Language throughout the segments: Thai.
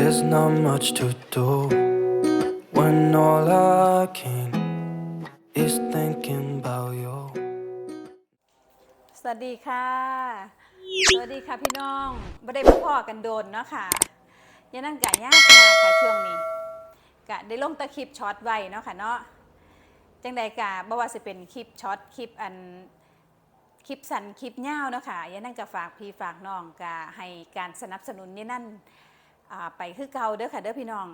There's not much to do when all I can is thinking about you. สวัสดีค่ะ สวัสดีค่ะพี่น้องบ่ได้พ่อกันโดนเนาะค่ะยังนั่งกะยากมากค่ะช่วงนี้กะได้ลงแตะคลิปช็อตไว้เนาะค่ะเนาะ จังใดกะบ่ว่าสิเป็นคลิปช็อตคลิปอันคลิปสั้นคลิปยาวเนาะค่ะยังนั่งกะฝากพี่ฝากน้องกะให้การสนับสนุนนี่นั่น ไปคือเก่าเด้อค่ะเด้อพี่น้อง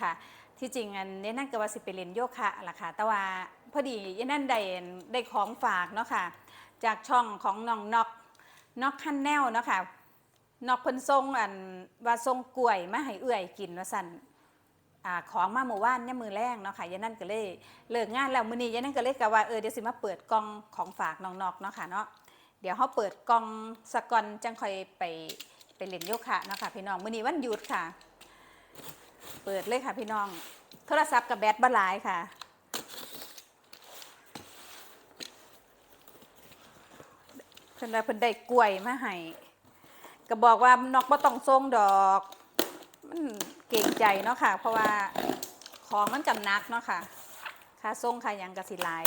ค่ะที่จริงอันนี้นั่นก็ว่าสิไปเรียนโยคะล่ะค่ะ แต่ว่าพอดียายนั่นได้ได้ของฝากเนาะค่ะ จากช่องของน้องนอกนอกคันแนวเนาะค่ะนอกเพิ่นทรงอันว่าทรงกล้วยมาให้เอื้อยกินว่าสั่นอ่าของมาหมู่บ้านเนี่ยมือแรงเนาะค่ะยายนั่นก็เลยเลิกงานแล้วมื้อนี้ยายนั่นก็เลยกะว่าเออเดี๋ยวสิมาเปิดกล่องของฝากน้องนอกเนาะค่ะเนาะเดี๋ยวเฮาเปิดกล่องสกอนจังค่อยไป ไปเล่นโยคะเนาะค่ะพี่น้องมื้อนี้วันหยุดค่ะ เปิดเลยค่ะพี่น้อง โทรศัพท์กับแบตบหลายค่ะ เพิ่นว่าเพิ่นได้กล้วยมาให้ก็บอกว่านอกบ่ต้องส่งดอกมันเก่งใจเนาะค่ะ เพราะว่าของมันกำนักเนาะค่ะค่าส่งค่ายังก็สิหลาย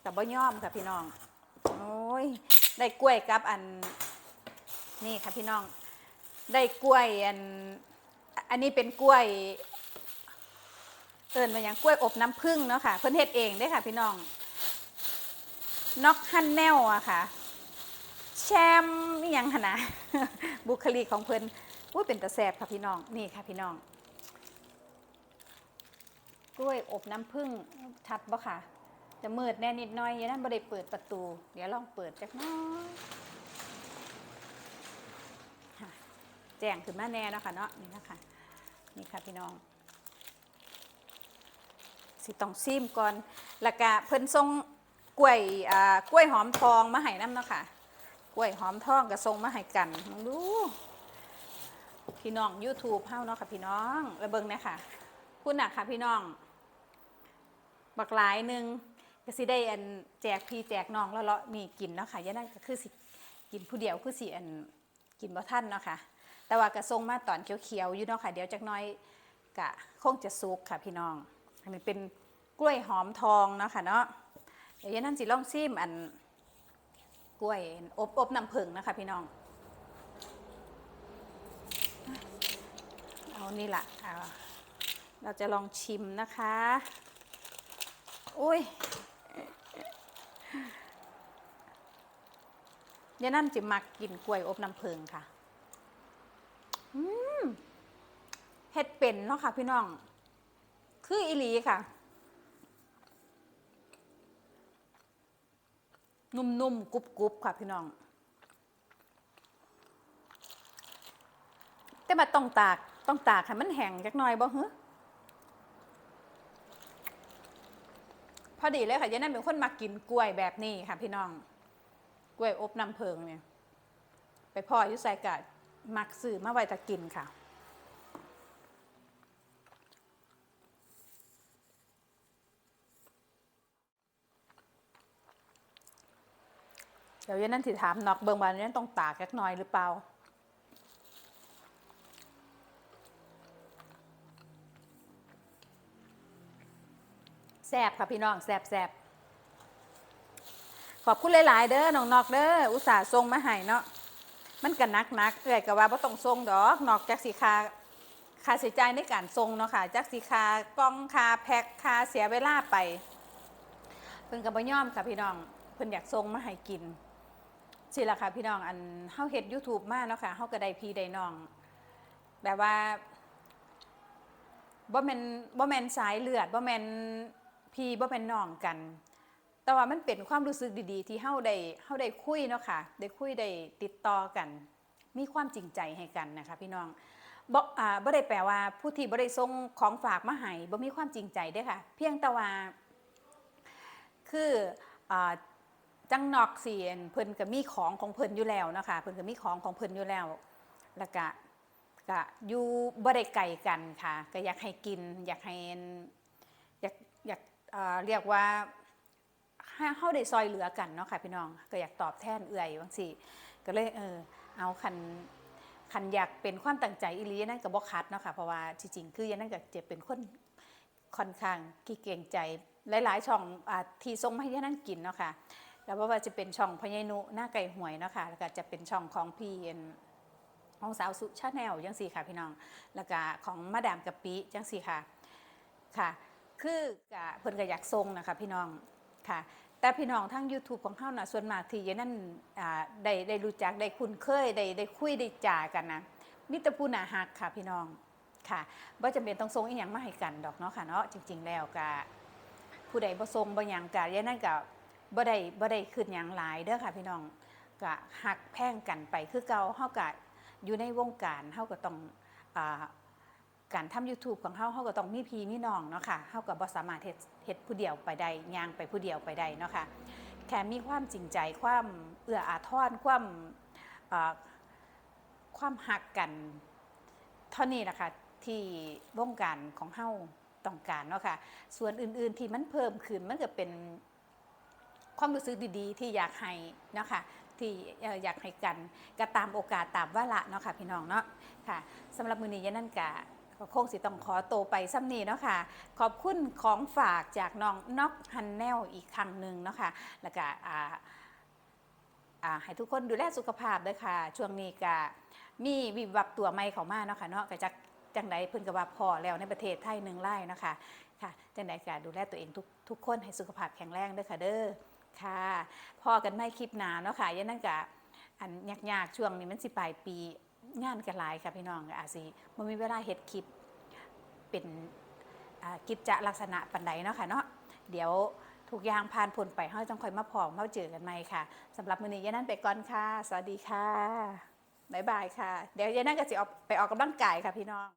แต่บ่ยอมค่ะพี่น้อง โอ้ย ได้กล้วยกับอันนี่ค่ะพี่น้อง ได้กล้วยอันอันนี้เป็นกล้วย เอิญมาอย่างกล้วยอบน้ำผึ้งเนาะค่ะ เพิ่นเฮ็ดเองได้ค่ะ พี่น้องน็อกฮันแนลอะค่ะ แชมยังหนนะบุคลิกของเพิ่นอุ้ยเป็นตะแสบค่ะพี่น้องนี่ค่ะพี่น้อง กล้วยอบน้ำผึ้งชัดบ่ค่ะ จะมืดแน่นิดน้อยยังนั้นบ่ได้เปิดประตู เดี๋ยวลองเปิดจักหน้อยค่ะ แจ้งขึ้นมาแน่เนาะค่ะเนาะนี่นะคะนี่ค่ะพี่น้องสิต้องซิมก่อนแล้วก็เพิ่นส่งกล้วยอ่ากล้วยหอมทองมาให้น้ำเนาะค่ะกล้วยหอมทองก็ส่งมาให้กันมองดูพี่น้อง YouTube เฮาเนาะค่ะพี่น้องแล้วเบิ่งนี่ยค่ะคุณน่ะค่ะพี่น้อง บักหลายหนึ่งก็สิได้อันแจกพี่แจกน้องแล้วเลาะนี่กินเนาะค่ะยะนั่นก็คือสิกินผู้เดียวคือสิอันกินบ่ทันเนาะค่ะ แต่ว่าก็ส่งมาตอนเขียวๆอยู่เนาะค่ะ เดี๋ยวจักน้อยก็คงจะสุกค่ะพี่น้อง อันนี้เป็นกล้วยหอมทองเนาะค่ะเนาะ เดี๋ยวยายนั่นสิลองซิมอันกล้วยอบอบน้ำผึ้งนะคะพี่น้อง เอานี่ละเอาเราจะลองชิมนะคะ อุ้ยยายนั่นจะมักกินกล้วยอบน้ำผึ้งค่ะ เฮ็ดเป็นเนาะค่ะ พี่น้อง คืออีหลีค่ะ นุ่มๆกรุบๆค่ะ พี่น้อง แต่มาต้องตากต้องตากให้มันแห้งจักหน่อยบ่ฮะพอดีเลยค่ะยายนั่นเป็นคนมากินกล้วยแบบนี้ค่ะ พี่น้อง กล้วยอบน้ำเพิงเนี่ย ไปพ่ออยุใส่กะ มักซื้อมาไว้ตะกินค่ะ เดี๋ยวยันนั่นสิถามนอกเบิงบานนั้นต้องตากแค่น้อยหรือเปล่าแซบค่ะพี่น้องแซบแซบขอบคุณหลาย ๆ เด้อน้องนอกเด้ออุตส่าห์ส่งมาให้เนาะ มันก็นักนักเอ้อยก็ว่าบ่ต้องส่งดอก นอกจากสีคาค่าใช้จ่ายในการส่งเนาะค่ะจากสีคากล้องคาแพ็คคาเสียเวลาไป เพิ่นก็บ่ยอมค่ะพี่น้องเพิ่นอยากส่งมาให้กินสิล่ะค่ะพี่น้องอันเฮาเฮ็ด YouTube มาเนาะค่ะเฮาก็ได้พี่ได้น้อง แบบว่าบ่แม่นบ่แม่นสายเลือดบ่แม่นพี่บ่แม่นน้องกัน แต่ว่ามันเป็นความรู้สึกดีๆ ที่เฮาได้เฮาได้คุยเนาะค่ะได้คุยได้ติดต่อกัน มีความจริงใจให้กันนะคะพี่น้องบ่อ่าบ่ได้แปลว่าผู้ที่บ่ได้ส่งของฝากมาให้บ่มีความจริงใจเด้อค่ะ เพียงแต่ว่า คืออ่าจังนอกเสียนเพิ่นก็มีของของเพิ่นอยู่แล้วนะคะเพิ่นก็มีของของเพิ่นอยู่แล้วแล้วก็ก็อยู่บ่ได้ไกลกันค่ะ ก็อยากให้กิน อยากให้อยากอยากเอ่อเรียกว่า ให้เฮาได้ซอยเหลือกันเนาะค่ะพี่น้องก็อยากตอบแทนเอื่อยบางสิก็เลยเออเอาคันคันอยากเป็นความตั้งใจอีลีนั่นก็บ่คัดเนาะค่ะเพราะว่าจริงคือยันนั่นก็จะเป็นคนค่อนข้างขี้เกรงใจหลายๆ ช่องอที่ส่งมาให้ยันนั่นกินเนาะค่ะแล้วว่าจะเป็นช่องพญานุหน้าไก่หวยเนาะค่ะแล้วก็จะเป็นช่องของพี่เอ็นของสาวสุชาแนลจังสี่ค่ะพี่น้อง แล้วก็ของมาดามกะปิจังสี่ค่ะค่ะ คือกะเพิ่นก็อยากทรงนะคะพี่น้อง ค่ะ แต่พี่น้องทั้ง YouTube ของเฮาน่ะส่วนมากที่ยางนั่นอ่าได้ได้รู้จักได้คุ้นเคยได้ได้คุยได้จากันนะมิตรผู้น่าฮักค่ะพี่น้องค่ะบ่จำเป็นต้องทรงอีหยังมาให้กันดอกเนาะค่ะเนาะจริง ๆ แล้วก็ผู้ใดบ่ทรงบ่หยังก็ยางนั้นก็บ่ได้บ่ได้ขึ้นหยังหลายเด้อค่ะพี่น้องก็ฮักแพงกันไปคือเก่าเฮาก็อยู่ในวงการเฮาก็ต้องอ่า การทำ YouTube ของเฮาเฮาก็ต้องมีพี่มีน้องเนาะค่ะเฮาก็บ่สามารถเฮ็ดเฮ็ดผู้เดียวไปได้ย่างไปผู้เดียวไปได้เนาะค่ะแค่มีความจริงใจความเอื้ออาทรความความหักกันเท่านี้แหละค่ะที่วงการของเฮาต้องการเนาะค่ะส่วนอื่นๆที่มันเพิ่มขึ้นมันก็เป็นความรู้สึกดีๆ ที่อยากให้เนาะค่ะที่อยากให้กันก็ตามโอกาสตามวาระเนาะค่ะพี่น้องเนาะค่ะสำหรับมือนี้ยะนั่นกะ ก็คงสิต้องขอโตไปซ้ำนี้เนาะค่ะ ขอบคุณของฝากจากน้องน็อกฮันแนลอีกครั้งหนึ่งเนาะค่ะ แล้วก็ให้ทุกคนดูแลสุขภาพด้วยค่ะ ช่วงนี้ก็มีวิบวับตัวใหม่เข้ามาเนาะค่ะเนาะก็จักจังใดเพิ่นก็ว่าพอแล้วในประเทศไทยหนึ่งไร่เนาะค่ะค่ะจังใดก็ดูแลตัวเองทุกทุกคนให้สุขภาพแข็งแรงเด้อค่ะเด้อค่ะ พอกันไม่คลิปหนาเนาะค่ะยันนั่นก็อันยากๆช่วงนี้มันสิปลายปี งานกันหลายค่ะพี่น้องอาซีมันมีเวลาเห็ดคลิปเป็นกิจจะลักษณะปันใดเนาะค่ะเนาะเดี๋ยวทุกอย่างผ่านผลไปเฮาจังคอยมาพอมาเจอกันใหม่ค่ะสำหรับมื้อนี้ยานั่นไปก่อนค่ะ สวัสดีค่ะบ๊ายบายค่ะ เดี๋ยวยานั่นก็จะออกไปออกกำลังกายค่ะพี่น้อง